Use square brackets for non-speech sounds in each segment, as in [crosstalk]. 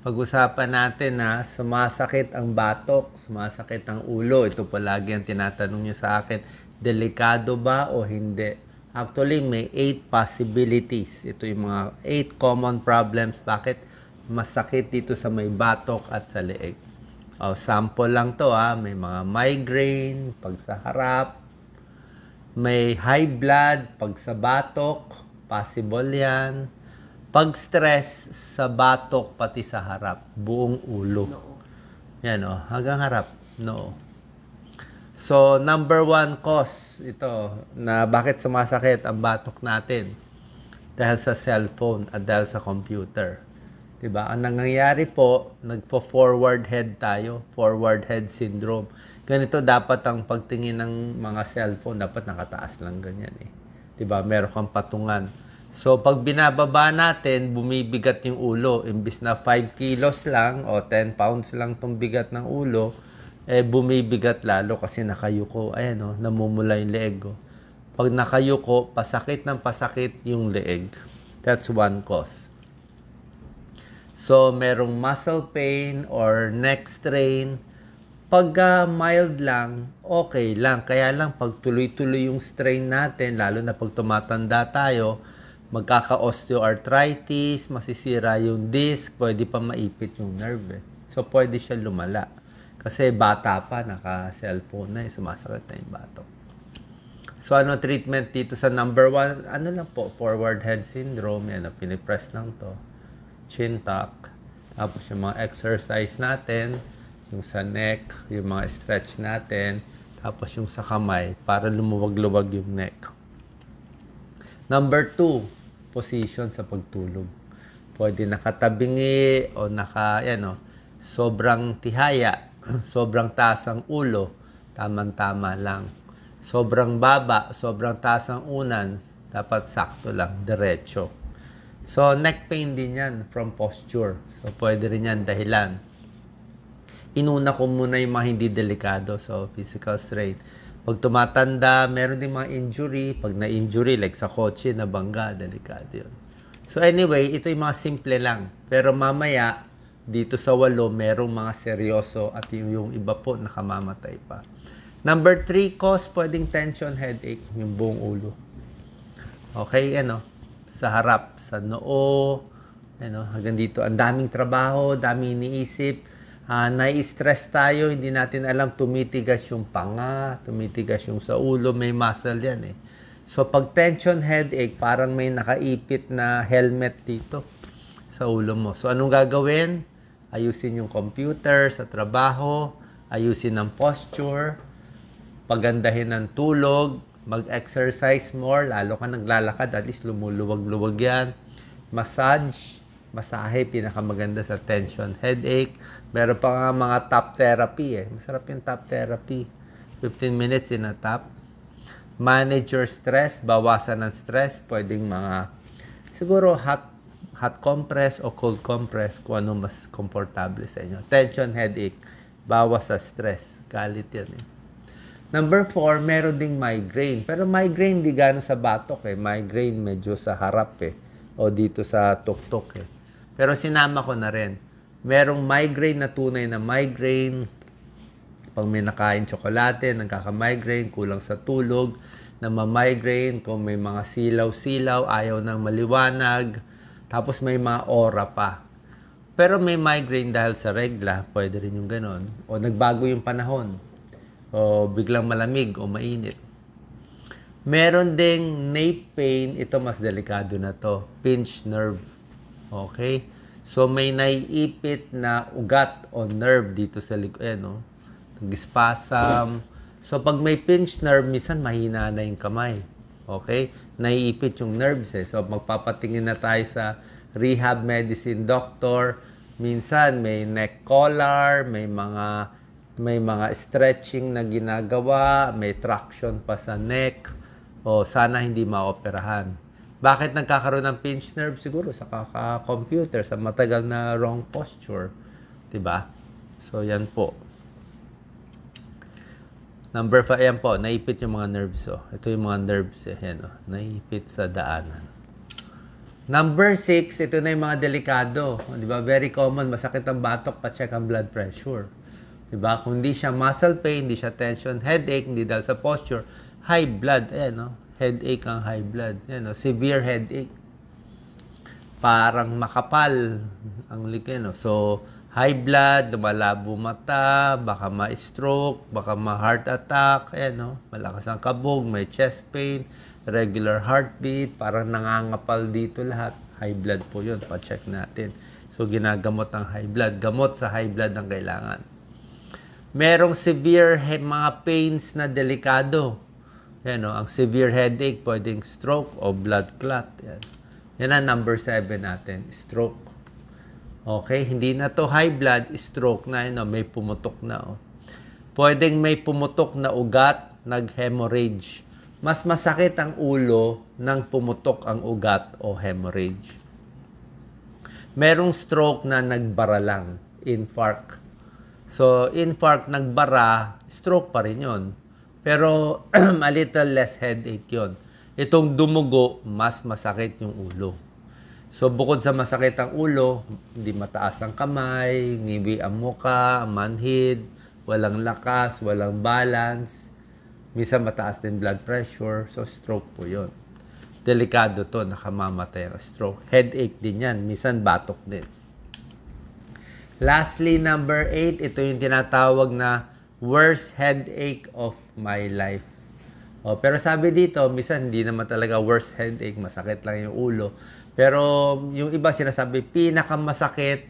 Pag-usapan natin na sumasakit ang batok, sumasakit ang ulo. Ito palagi ang tinatanong niyo sa akin. Delikado ba o hindi? Actually, may 8 possibilities. Ito yung mga 8 common problems. Bakit masakit dito sa may batok at sa leeg? O, sample lang to ha. May mga migraine, pag sa harap, may high blood, pag sa batok, possible yan. Pag stress sa batok, pati sa harap, buong ulo. Yan o, hanggang harap, no. So, number one cause, ito, na bakit sumasakit ang batok natin. Dahil sa cellphone at dahil sa computer. 'Di ba? Ang nangyayari po, nagfo-forward head tayo, forward head syndrome. Ganito dapat ang pagtingin ng mga cellphone, dapat nakataas lang ganyan eh. 'Di ba? Meron kang patungan. So, pag binababa natin, bumibigat yung ulo. Imbis na 5 kilos lang o 10 pounds lang tong bigat ng ulo, eh bumibigat lalo kasi nakayuko. Ayan o, namumula yung leeg ko. Pag nakayuko, pasakit ng pasakit yung leeg. That's one cause. So, merong muscle pain or neck strain. Pag ah, mild lang, okay lang. Kaya lang, pag tuloy-tuloy yung strain natin, lalo na pag tumatanda tayo, magkaka-osteoarthritis, masisira yung disc, pwede pa maipit yung nerve. Eh. So, pwede siya lumala. Kasi bata pa, naka-cellphone na, eh, sumasakit na yung batok. So, ano treatment dito sa number one? Ano lang po, forward head syndrome. Yan, pinipress lang to. Chin tuck. Tapos yung mga exercise natin, yung sa neck, yung mga stretch natin, tapos yung sa kamay, para lumuwag-luwag yung neck. Number two, position sa pagtulog. Pwede nakatabingi o naka, yan o, sobrang tihaya, [clears throat] sobrang taas ang ulo, tamang-tama lang. Sobrang baba, sobrang taas ang unan, dapat sakto lang, diretso. So, neck pain din yan from posture. So, pwede rin yan dahilan. Inuna ko muna yung mga hindi delikado. So, physical strain. Pag tumatanda, meron din mga injury. Pag na-injury, like sa kotse, na bangga, delikado yun. So, anyway, ito yung mga simple lang. Pero mamaya, dito sa walo, merong mga seryoso at yung, yung iba po nakamamatay pa. Number three cause, pwedeng tension headache, yung buong ulo. Okay, ano, sa harap, sa noo, ano, hanggang dito. Ang daming trabaho, daming iniisip, ah, nai-stress tayo, hindi natin alam, tumitigas yung panga, tumitigas yung sa ulo, may muscle yan eh. So, pag tension headache, parang may nakaipit na helmet dito sa ulo mo. So, anong gagawin? Ayusin yung computer sa trabaho, ayusin ang posture, pagandahin ng tulog, mag-exercise more, lalo ka naglalakad, at least lumuluwag-luwag yan. Massage, masahe, pinakamaganda sa tension, headache. Meron pa nga mga top therapy eh. Masarap yung top therapy. 15 minutes in a top. Manage your stress, bawasan ng stress. Pwedeng mga, siguro hot, hot compress o cold compress kung ano mas komportable sa inyo. Tension, headache, bawas sa stress. Galit yan eh. Number four, meron ding migraine. Pero migraine di gano'n sa batok eh. Migraine medyo sa harap eh. O dito sa tuktok eh. Pero sinama ko na rin. Merong migraine na tunay na migraine. Pag may nakain tsokolate, nagkaka-migraine, kulang sa tulog, na ma-migraine, kung may mga silaw-silaw, ayaw ng maliwanag, tapos may mga aura pa. Pero may migraine dahil sa regla, pwede rin yung ganon. O nagbago yung panahon o biglang malamig o mainit. Meron ding nape pain, ito mas delikado na to, pinch nerve. Okay? So may naiipit na ugat o nerve dito sa likod, ayan no? Nag-spasm. So pag may pinch nerve, minsan mahina na yung kamay. Okay? Naiipit yung nerves eh. So magpapatingin na tayo sa rehab medicine doctor. Minsan may neck collar, may mga may mga stretching na ginagawa, may traction pa sa neck, o sana hindi maoperahan. Bakit nagkakaroon ng pinch nerve? Siguro sa kaka-computer, sa matagal na wrong posture. ba? So, yan po. Number 5, ayan po, naipit yung mga nerves. Oh. Ito yung mga nerves. Eh. Yan, oh. Naipit sa daanan. Number six, ito na yung mga delikado. Di ba? Very common, masakit ang batok, pa-check ang blood pressure. Di ba? Kung hindi siya muscle pain, hindi siya tension, headache, hindi dahil sa posture, high blood, ayan, no? Headache ang high blood. Ayan, no? Severe headache. Parang makapal ang likay, no? So, high blood, lumalabo mata, baka ma-stroke, baka ma-heart attack, ayan, no? Malakas ang kabog, may chest pain, regular heartbeat, parang nangangapal dito lahat. High blood po yun, pa-check natin. So, ginagamot ang high blood. Gamot sa high blood ang kailangan. Merong severe mga pains na delikado. Yan, no? ang severe headache, pwedeng stroke o blood clot. Yan. Yan ang number 7 natin, stroke. Okay, hindi na to high blood, stroke na, yun, no? may pumutok na. Oh. Pwedeng may pumutok na ugat, nag-hemorrhage. Mas masakit ang ulo nang pumutok ang ugat o hemorrhage. Merong stroke na nagbara lang, infarct. So, infarct, nagbara, stroke pa rin yun. Pero, [clears throat] a little less headache yon. Itong dumugo, mas masakit yung ulo. So, bukod sa masakit ang ulo, hindi mataas ang kamay, ngiwi ang muka, manhid, walang lakas, walang balance. Minsan mataas din blood pressure, so stroke po yon. Delikado to, nakamamatay ang stroke. Headache din yan, minsan batok din. Lastly, number 8, ito yung tinatawag na worst headache of my life. Oh, pero sabi dito, minsan hindi naman talaga worst headache, masakit lang yung ulo. Pero yung iba sinasabi, pinakamasakit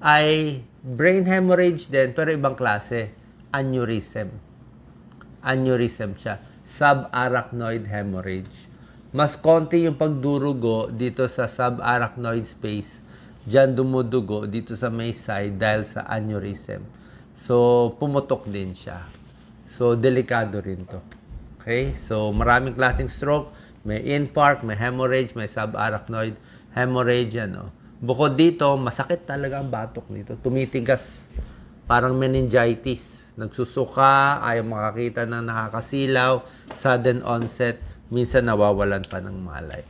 ay brain hemorrhage din, pero ibang klase, aneurysm. Aneurysm siya. Subarachnoid hemorrhage. Mas konti yung pagdurugo dito sa subarachnoid space. Diyan dumudugo dito sa may side dahil sa aneurysm. So, pumutok din siya. So, delikado rin to. Okay? So, maraming klaseng stroke. May infarct, may hemorrhage, may subarachnoid hemorrhage. Ano. Bukod dito, masakit talaga ang batok nito. Tumitigas. Parang meningitis. Nagsusuka, ayaw makakita ng nakakasilaw, sudden onset, minsan nawawalan pa ng malay.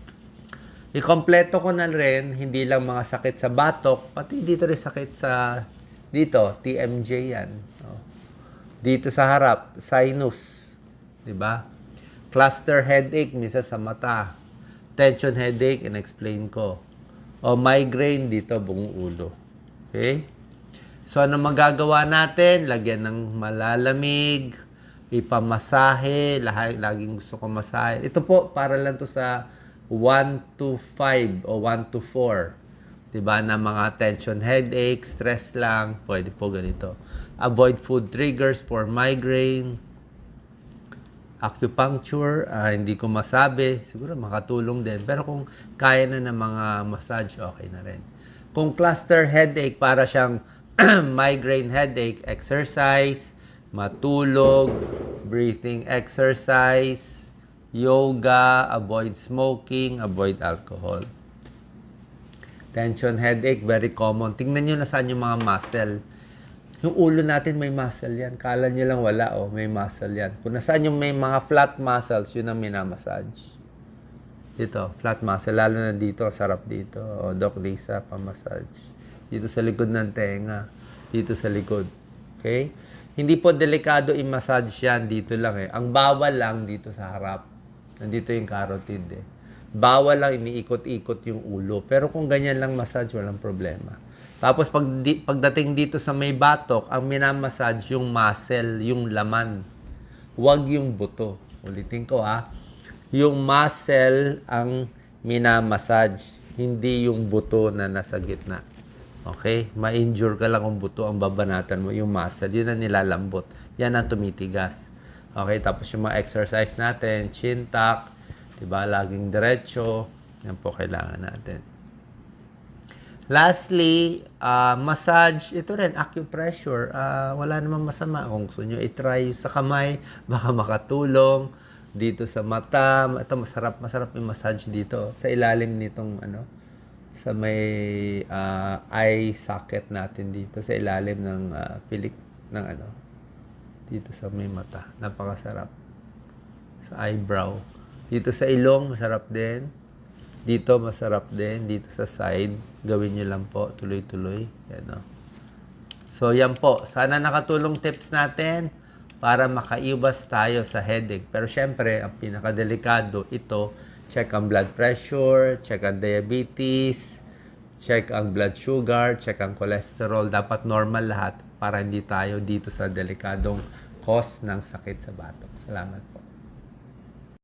Ikompleto ko na rin, hindi lang mga sakit sa batok, pati dito rin sakit sa, dito, TMJ yan. Oh. Dito sa harap, sinus. Di ba? Cluster headache, minsan sa mata. Tension headache, in-explain ko. O migraine dito, buong ulo. Okay? So, ano magagawa natin? Lagyan ng malalamig, ipamasahe, lahat, laging gusto ko masahe. Ito po, para lang to sa 1 to 5 o 1 to 4. Diba? Na mga tension headache, stress lang, pwede po ganito. Avoid food triggers for migraine. Acupuncture, ah, hindi ko masabi. Siguro makatulong din. Pero kung kaya na ng mga massage, okay na rin. Kung cluster headache, para siyang [clears throat] migraine headache, exercise, matulog, breathing exercise, yoga, avoid smoking, avoid alcohol. Tension headache, very common. Tingnan nyo na saan yung mga muscle. Yung ulo natin may muscle yan. Kala nyo lang wala, oh, may muscle yan. Kung nasaan yung may mga flat muscles, yun ang minamassage. Dito, flat muscle. Lalo na dito, sarap dito. O, Doc Lisa, pamassage. Dito sa likod ng tenga. Dito sa likod. Okay? Hindi po delikado i-massage yan dito lang eh. Ang bawal lang dito sa harap. Nandito yung carotid eh. Bawal lang iniikot-ikot yung ulo. Pero kung ganyan lang massage, walang problema. Tapos pag di, pagdating dito sa may batok, ang minamassage yung muscle, yung laman. Huwag yung buto. Ulitin ko ha. Yung muscle ang minamassage, hindi yung buto na nasa gitna. Okay? Ma-injure ka lang kung buto ang babanatan mo, yung muscle. Yun ang nilalambot. Yan ang tumitigas. Okay? Tapos yung mga exercise natin, chin tuck, diba? Laging diretso. Yan po kailangan natin. Lastly, uh, massage, ito rin, acupressure. Uh, wala namang masama. Kung gusto nyo i-try sa kamay, [laughs] baka makatulong. Dito sa mata, ito masarap, masarap yung massage dito. Sa ilalim nitong, ano, sa may uh, eye socket natin dito. Sa ilalim ng uh, pilik, ng ano, dito sa may mata. Napakasarap. Sa eyebrow. Dito sa ilong, masarap din. Dito masarap din. Dito sa side. Gawin nyo lang po. Tuloy-tuloy. Yan o. So yan po. Sana nakatulong tips natin para makaiwas tayo sa headache. Pero syempre, ang pinakadelikado ito, check ang blood pressure, check ang diabetes, check ang blood sugar, check ang cholesterol. Dapat normal lahat para hindi tayo dito sa delikadong cause ng sakit sa batok. Salamat.